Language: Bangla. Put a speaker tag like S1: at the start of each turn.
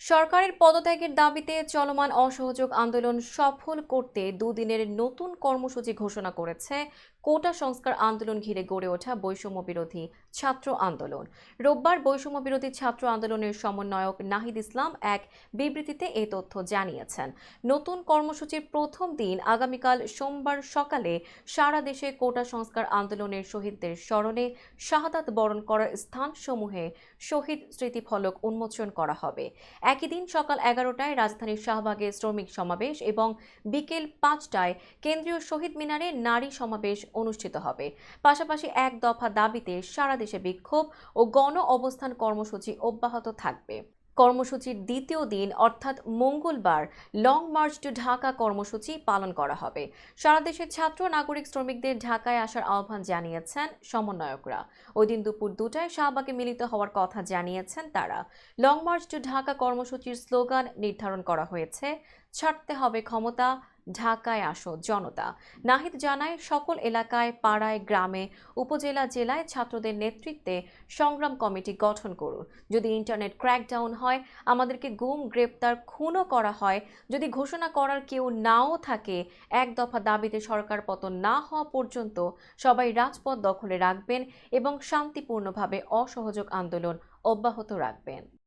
S1: সরকারের পদত্যাগের দাবিতে চলমান অসহযোগ আন্দোলন সফল করতে দুদিনের নতুন কর্মসূচি ঘোষণা করেছে কোটা সংস্কার আন্দোলন ঘিরে গড়ে ওঠা বৈষম্য বিরোধী ছাত্র আন্দোলন। রোববার বৈষম্য বিরোধী ছাত্র আন্দোলনের সমন্বয়ক নাহিদ ইসলাম এক বিবৃতিতে এ তথ্য জানিয়েছেন। নতুন কর্মসূচির প্রথম দিন আগামীকাল সোমবার সকালে সারা দেশে কোটা সংস্কার আন্দোলনের শহীদদের স্মরণে শাহাদাত বরণ করার স্থানসমূহে শহীদ স্মৃতিফলক উন্মোচন করা হবে। একই দিন সকাল এগারোটায় রাজধানীর শাহবাগে শ্রমিক সমাবেশ এবং বিকেল পাঁচটায় কেন্দ্রীয় শহীদ মিনারে নারী সমাবেশ অনুষ্ঠিত হবে। পাশাপাশি এক দফা দাবিতে সারা দেশে বিক্ষোভ ও গণ অবস্থান কর্মসূচি অব্যাহত থাকবে। কর্মসূচির দ্বিতীয় দিন, অর্থাৎ মঙ্গলবার লং মার্চ টু ঢাকা কর্মসূচি পালন করা হবে। সারা দেশের ছাত্র, নাগরিক, শ্রমিকদের ঢাকায় আসার আহ্বান জানিয়েছেন সমন্বয়করা। ওই দিন দুপুর দুটায় শাহবাগে মিলিত হওয়ার কথা জানিয়েছেন তারা। লং মার্চ টু ঢাকা কর্মসূচির স্লোগান নির্ধারণ করা হয়েছে। ছাড়তে হবে ক্ষমতা, ঢাকায় আসো জনতা। নাহিদ জানায়, সকল এলাকায়, পাড়ায়, গ্রামে, উপজেলা, জেলায় ছাত্রদের নেতৃত্বে সংগ্রাম কমিটি গঠন করুন। যদি ইন্টারনেট ক্র্যাকডাউন হয়, আমাদেরকে গুম, গ্রেপ্তার, খুনও করা হয়। যদি ঘোষণা করার কেউ নাও থাকে, এক দফা দাবিতে সরকার পতন না হওয়া পর্যন্ত সবাই রাজপথ দখলে রাখবেন এবং শান্তিপূর্ণভাবে অসহযোগ আন্দোলন অব্যাহত রাখবেন।